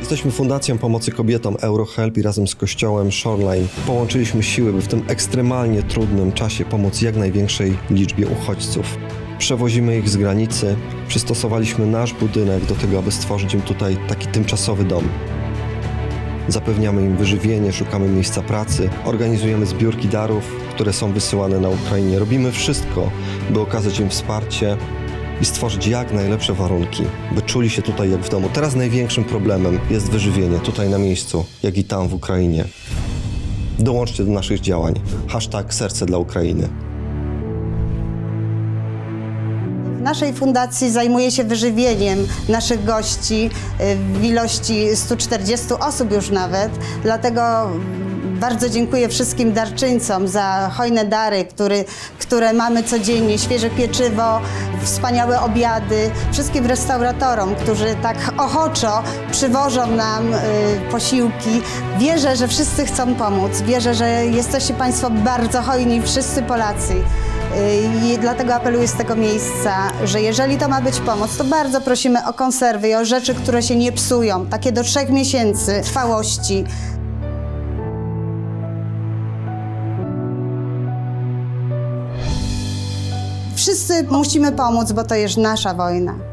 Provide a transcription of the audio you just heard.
Jesteśmy Fundacją Pomocy Kobietom Eurohelp i razem z Kościołem Shoreline połączyliśmy siły, by w tym ekstremalnie trudnym czasie pomóc jak największej liczbie uchodźców. Przewozimy ich z granicy, przystosowaliśmy nasz budynek do tego, aby stworzyć im tutaj taki tymczasowy dom. Zapewniamy im wyżywienie, szukamy miejsca pracy, organizujemy zbiórki darów, które są wysyłane na Ukrainie. Robimy wszystko, by okazać im wsparcie i stworzyć jak najlepsze warunki, by czuli się tutaj jak w domu. Teraz największym problemem jest wyżywienie tutaj na miejscu, jak i tam w Ukrainie. Dołączcie do naszych działań. Hashtag Serce dla Ukrainy. W naszej fundacji zajmuje się wyżywieniem naszych gości y, w ilości 140 osób już nawet. Dlatego bardzo dziękuję wszystkim darczyńcom za hojne dary, który, które mamy codziennie, świeże pieczywo, wspaniałe obiady, wszystkim restauratorom, którzy tak ochoczo przywożą nam y, posiłki. Wierzę, że wszyscy chcą pomóc. Wierzę, że jesteście Państwo bardzo hojni, wszyscy Polacy. I dlatego apeluję z tego miejsca, że jeżeli to ma być pomoc, to bardzo prosimy o konserwy i o rzeczy, które się nie psują, takie do trzech miesięcy trwałości. Wszyscy musimy pomóc, bo to jest nasza wojna.